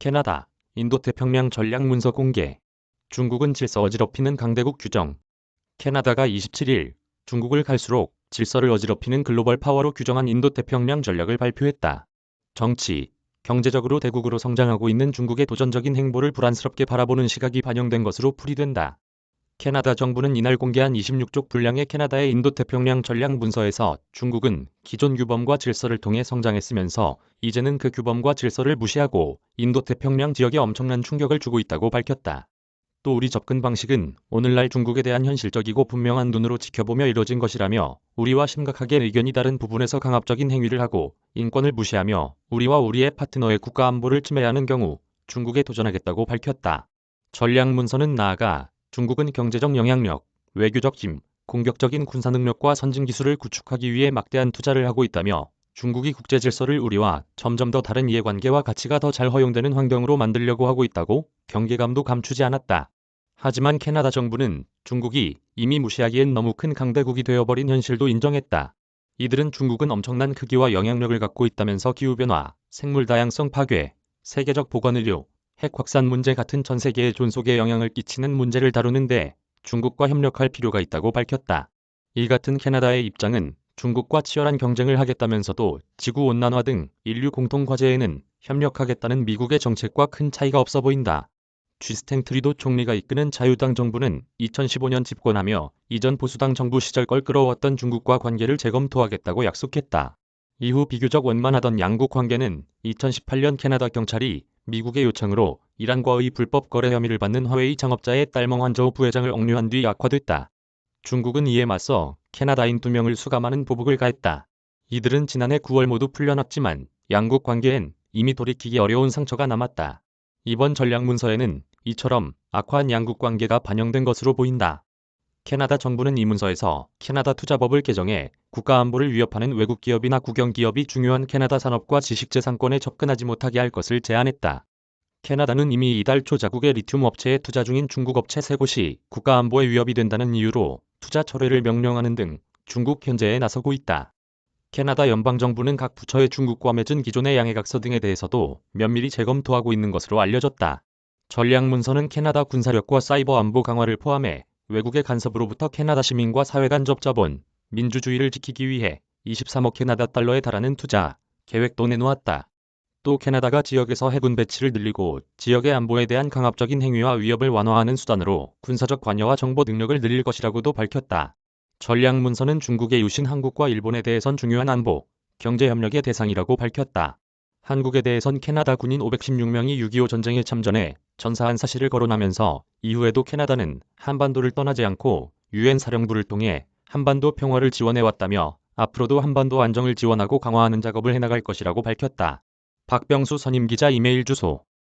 캐나다, 인도태평양 전략 문서 공개. 중국은 질서 어지럽히는 강대국 규정. 캐나다가 27일 중국을 갈수록 질서를 어지럽히는 글로벌 파워로 규정한 인도태평양 전략을 발표했다. 정치, 경제적으로 대국으로 성장하고 있는 중국의 도전적인 행보를 불안스럽게 바라보는 시각이 반영된 것으로 풀이된다. 캐나다 정부는 이날 공개한 26쪽 분량의 캐나다의 인도태평양 전략 문서에서 중국은 기존 규범과 질서를 통해 성장했으면서 이제는 그 규범과 질서를 무시하고 인도태평양 지역에 엄청난 충격을 주고 있다고 밝혔다. 또 우리 접근 방식은 오늘날 중국에 대한 현실적이고 분명한 눈으로 지켜보며 이뤄진 것이라며 우리와 심각하게 의견이 다른 부분에서 강압적인 행위를 하고 인권을 무시하며 우리와 우리의 파트너의 국가 안보를 침해하는 경우 중국에 도전하겠다고 밝혔다. 전략 문서는 나아가 중국은 경제적 영향력, 외교적 힘, 공격적인 군사 능력과 선진 기술을 구축하기 위해 막대한 투자를 하고 있다며 중국이 국제 질서를 우리와 점점 더 다른 이해관계와 가치가 더 잘 허용되는 환경으로 만들려고 하고 있다고 경계감도 감추지 않았다. 하지만 캐나다 정부는 중국이 이미 무시하기엔 너무 큰 강대국이 되어버린 현실도 인정했다. 이들은 중국은 엄청난 크기와 영향력을 갖고 있다면서 기후변화, 생물 다양성 파괴, 세계적 보건의료, 핵 확산 문제 같은 전 세계의 존속에 영향을 끼치는 문제를 다루는데 중국과 협력할 필요가 있다고 밝혔다. 이 같은 캐나다의 입장은 중국과 치열한 경쟁을 하겠다면서도 지구 온난화 등 인류 공통 과제에는 협력하겠다는 미국의 정책과 큰 차이가 없어 보인다. 쥐스탱 트리도 총리가 이끄는 자유당 정부는 2015년 집권하며 이전 보수당 정부 시절 껄끄러웠던 중국과 관계를 재검토하겠다고 약속했다. 이후 비교적 원만하던 양국 관계는 2018년 캐나다 경찰이 미국의 요청으로 이란과의 불법 거래 혐의를 받는 화웨이 창업자의 딸 멍환저우 부회장을 억류한 뒤 악화됐다. 중국은 이에 맞서 캐나다인 두 명을 수감하는 보복을 가했다. 이들은 지난해 9월 모두 풀려났지만 양국 관계엔 이미 돌이키기 어려운 상처가 남았다. 이번 전략 문서에는 이처럼 악화한 양국 관계가 반영된 것으로 보인다. 캐나다 정부는 이 문서에서 캐나다 투자법을 개정해 국가 안보를 위협하는 외국 기업이나 국영 기업이 중요한 캐나다 산업과 지식재산권에 접근하지 못하게 할 것을 제안했다. 캐나다는 이미 이달 초 자국의 리튬 업체에 투자 중인 중국 업체 세 곳이 국가 안보에 위협이 된다는 이유로 투자 철회를 명령하는 등 중국 견제에 나서고 있다. 캐나다 연방정부는 각 부처의 중국과 맺은 기존의 양해각서 등에 대해서도 면밀히 재검토하고 있는 것으로 알려졌다. 전략문서는 캐나다 군사력과 사이버 안보 강화를 포함해 외국의 간섭으로부터 캐나다 시민과 사회 간 접 자본, 민주주의를 지키기 위해 23억 캐나다 달러에 달하는 투자 계획도 내놓았다. 또 캐나다가 지역에서 해군 배치를 늘리고 지역의 안보에 대한 강압적인 행위와 위협을 완화하는 수단으로 군사적 관여와 정보 능력을 늘릴 것이라고도 밝혔다. 전략 문서는 중국의 유신 한국과 일본에 대해선 중요한 안보, 경제 협력의 대상이라고 밝혔다. 한국에 대해선 캐나다 군인 516명이 6.25 전쟁에 참전해 전사한 사실을 거론하면서 이후에도 캐나다는 한반도를 떠나지 않고 유엔 사령부를 통해 한반도 평화를 지원해왔다며 앞으로도 한반도 안정을 지원하고 강화하는 작업을 해나갈 것이라고 밝혔다. 박병수 선임기자 이메일 주소